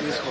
తీసుకో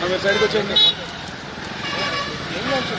మీరు సైడ్కి వచ్చేయండి ఏం తిరు